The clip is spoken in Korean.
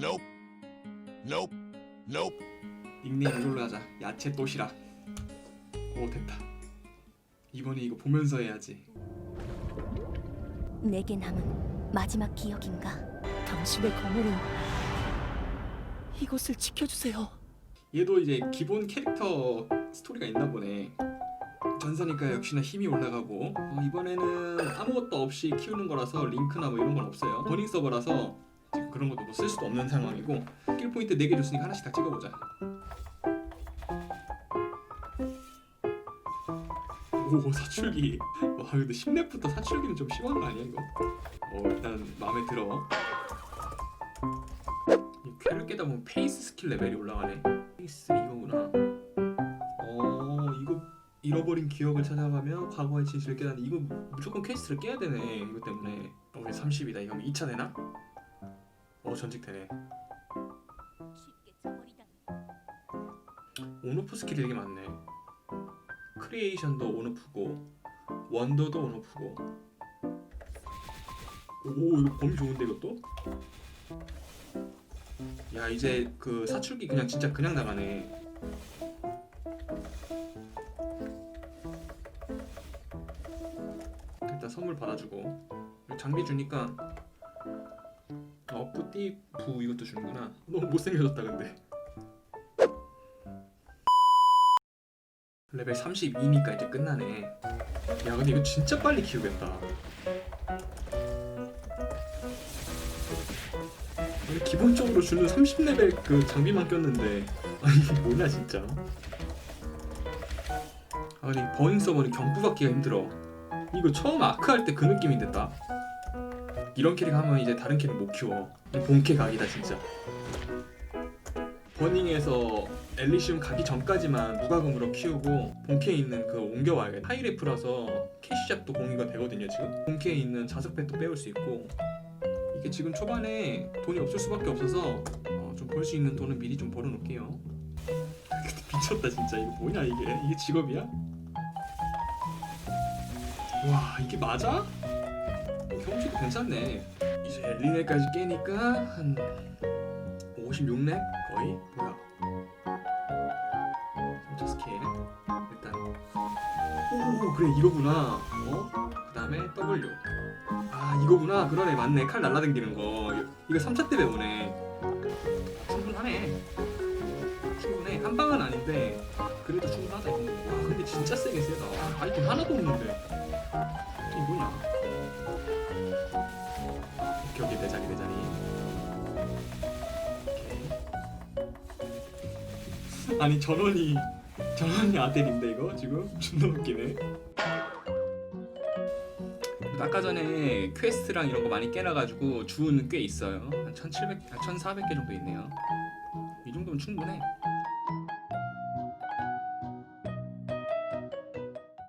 Nope. Nope. Nope. 닉네임 이걸로 하자. 야채 도시락. 오 됐다. 이번에 이거 보면서 해야지. 내게 남은 마지막 기억인가? 당신의 검으로 이곳을 지켜주세요. 얘도 이제 기본 캐릭터 스토리가 있나 보네. 전사니까 역시나 힘이 올라가고 어, 이번에는 아무것도 없이 키우는 거라서 링크나 뭐 이런 건 없어요. 버닝 서버라서 그런 것도 뭐쓸 수도 없는 상황이고 스킬 포인트 4개 줬으니까 하나씩 다 찍어보자. 오 사출기. 와 근데 10렙부터 사출기는 좀 심한 거 아니야 이거? 어 일단 마음에 들어. 이 쾌를 깨다 보면 페이스 스킬 레벨이 올라가네. 페이스 이거구나. 어 이거 잃어버린 기억을 찾아가며 과거의 진실을 깨닫는 이거 무조건 퀘스트를 깨야 되네 이거 때문에. 어 우리 30이다. 이거 2차 되나? 어 전직 되네. 온오프 스킬이 되게 많네. 크리에이션도 온오프고 원더도 온오프고. 오 이거 범위 좋은데 이것도? 야 이제 그 사출기 그냥 진짜 그냥 나가네. 일단 선물 받아주고 장비 주니까 띠부 이것도 주는구나. 너무 못생겨졌다 근데. 레벨 32니까 이제 끝나네. 야 근데 이거 진짜 빨리 키우겠다. 우리 기본적으로 주는 30레벨 그 장비만 꼈는데 아니 뭐냐 진짜. 아니 버닝 서버는 경부 받기가 힘들어. 이거 처음 아크 할 때 그 느낌이 됐다. 이런 캐릭 하면 이제 다른 캐릭 못 키워. 이 본캐 각이다 진짜. 버닝에서 엘리시움 가기 전까지만 무과금으로 키우고 본캐에 있는 그 옮겨와야겠다 하이레프라서 캐시작도 공유가 되거든요 지금 본캐에 있는 자석팩도 빼올 수 있고 이게 지금 초반에 돈이 없을 수밖에 없어서 어, 좀벌 수 있는 돈은 미리 좀 벌어놓을게요 미쳤다 진짜 이거 뭐냐 이게 이게 직업이야? 와 이게 맞아? 어, 경치도 괜찮네. 이제 엘리네까지 깨니까 한 56렙 거의 뭐야 진짜 스킬 일단. 오 그래 이거구나. 어? 그 다음에 W. 아 이거구나. 그러네. 맞네. 칼 날라다니는 거. 이거- 이거 3차 때 배우네. 충분하네. 충분해. 한 방은 아닌데 그래도 충분하다 이거. 와 근데 진짜 세게 세다. 아이템 하나도 없는데. 이게 뭐냐 아니 전원이 전원이 아델인데 이거 지금 존나 웃기네. 아까 전에 퀘스트랑 이런 거 많이 깨놔가지고 주는 꽤 있어요. 한 1,700, 아, 1,400개 정도 있네요. 이 정도면 충분해.